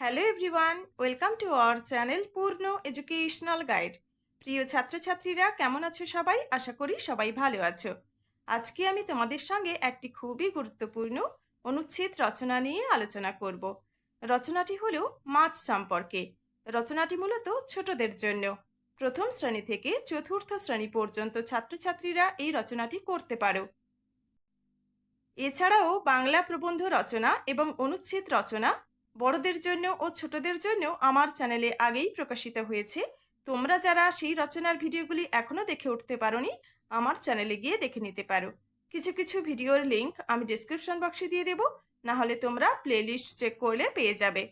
Hello everyone welcome to our channel Purna educational guide প্রিয় ছাত্রছাত্রীরা, কেমন আছো সবাই? আশা করি সবাই ভালো আছো। আজকে আমি তোমাদের সঙ্গে একটি খুবই গুরুত্বপূর্ণ অনুচ্ছেদ রচনা নিয়ে আলোচনা করব। রচনাটি হলো মাছ সম্পর্কে। রচনাটি মূলত ছোটদের জন্য। প্রথম শ্রেণি থেকে চতুর্থ শ্রেণি পর্যন্ত ছাত্রছাত্রীরা এই রচনাটি করতে পারো। এছাড়াও বাংলা প্রবন্ধ রচনা এবং অনুচ্ছেদ রচনা বড়দের জন্য ও ছোটদের জন্য আমার চ্যানেলে আগেই প্রকাশিত হয়েছে। তোমরা যারা সেই রচনার ভিডিওগুলি এখনও দেখে উঠতে পারোনি, আমার চ্যানেলে গিয়ে দেখে নিতে পারো। কিছু কিছু ভিডিওর লিংক আমি ডিসক্রিপশন বক্সে দিয়ে দেব না হলে তোমরা প্লেলিস্ট চেক করলে পেয়ে যাবে।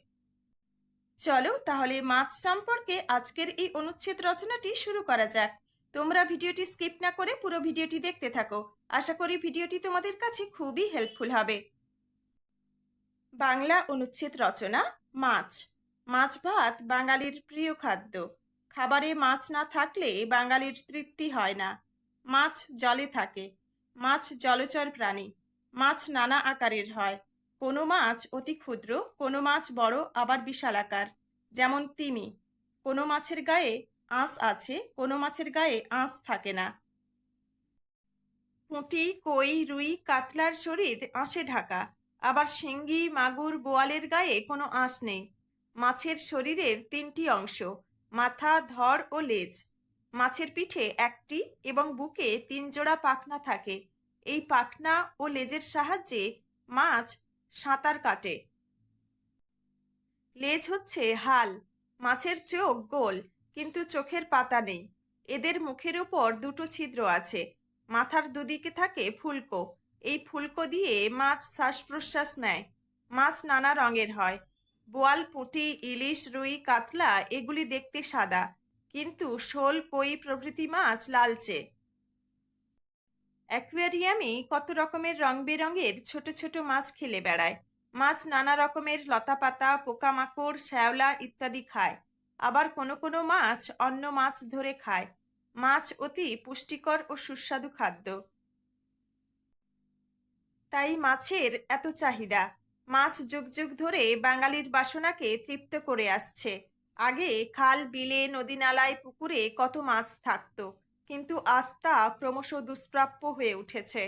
চলো তাহলে মাছ সম্পর্কে আজকের এই অনুচ্ছেদ রচনাটি শুরু করা যাক। তোমরা ভিডিওটি স্কিপ না করে পুরো ভিডিওটি দেখতে থাকো। আশা করি ভিডিওটি তোমাদের কাছে খুবই হেল্পফুল হবে। বাংলা অনুচ্ছেদ রচনা, মাছ। মাছ ভাত বাঙালির প্রিয় খাদ্য। খাবারে মাছ না থাকলে বাঙালির তৃপ্তি হয় না। মাছ জলে থাকে। মাছ জলচর প্রাণী। মাছ নানা আকারের হয়। কোনো মাছ অতি ক্ষুদ্র, কোনো মাছ বড়, আবার বিশাল আকার। যেমন তিমি। কোনো মাছের গায়ে আঁশ আছে, কোনো মাছের গায়ে আঁশ থাকে না। পুঁটি, কই, রুই, কাতলার শরীর আঁশে ঢাকা। আবার শিঙ্গি, মাগুর, বোয়ালের গায়ে কোনো আঁশ নেই। মাছের শরীরের তিনটি অংশ, মাথা ধর ও লেজ। মাছের পিঠে একটি এবং বুকে তিন জোড়া পাখনা থাকে। এই পাখনা ও লেজের সাহায্যে মাছ সাঁতার কাটে। লেজ হচ্ছে হাল। মাছের চোখ গোল, কিন্তু চোখের পাতা নেই। এদের মুখের উপর দুটো ছিদ্র আছে। মাথার দুদিকে থাকে ফুলকো। এই ফুলকো দিয়ে মাছ শ্বাস প্রশ্বাস নেয়। মাছ নানা রঙের হয়। বোয়াল, পুঁটি, ইলিশ, রুই, কাতলা এগুলি দেখতে সাদা, কিন্তু শোল, কই প্রভৃতি মাছ লালচে। অ্যাকুয়ারিয়ামে কত রকমের রং বেরঙের ছোট ছোট মাছ খেলে বেড়ায়। মাছ নানা রকমের লতাপাতা, পোকামাকড়, শ্যাওলা ইত্যাদি খায়। আবার কোনো কোনো মাছ অন্য মাছ ধরে খায়। মাছ অতি পুষ্টিকর ও সুস্বাদু খাদ্য। তাই মাছের এত চাহিদা। মাছ যুগ যুগ ধরে বাঙালির বাসনাকে তৃপ্ত করে আসছে। আগে খাল, বিলে, নদী নালায়, পুকুরে কত মাছ থাকত, কিন্তু তা ক্রমশ দুষ্প্রাপ্য হয়ে উঠেছে।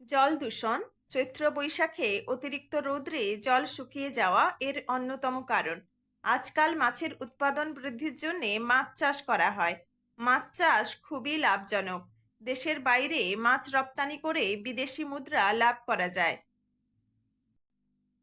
জল দূষণ, চৈত্র বৈশাখে অতিরিক্ত রৌদ্রে জল শুকিয়ে যাওয়া এর অন্যতম কারণ। আজকাল মাছের উৎপাদন বৃদ্ধির জন্য মাছ চাষ করা হয়। মাছ চাষ খুবই লাভজনক। দেশের বাইরে মাছ রপ্তানি করে বিদেশি মুদ্রা লাভ করা যায়।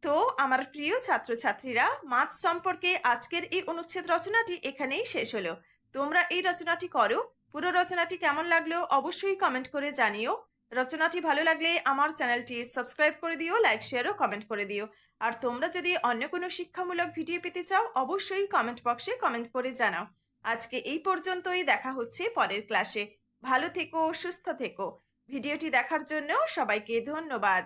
তো আমার প্রিয় ছাত্রছাত্রীরা, মাছ সম্পর্কে আজকের এই অনুচ্ছেদ রচনাটি এখানেই শেষ হলো। তোমরা এই রচনাটি করো। পুরো রচনাটি কেমন লাগল অবশ্যই কমেন্ট করে জানিও। রচনাটি ভালো লাগলে আমার চ্যানেলটি সাবস্ক্রাইব করে দিও, লাইক, শেয়ার ও কমেন্ট করে দিও। আর তোমরা যদি অন্য কোনো শিক্ষামূলক ভিডিও পেতে চাও, অবশ্যই কমেন্ট বক্সে কমেন্ট করে জানাও। আজকে এই পর্যন্তই, দেখা হচ্ছে পরের ক্লাসে। ভালো থেকো সুস্থ থেকো। ভিডিওটি দেখার জন্য সবাইকে ধন্যবাদ।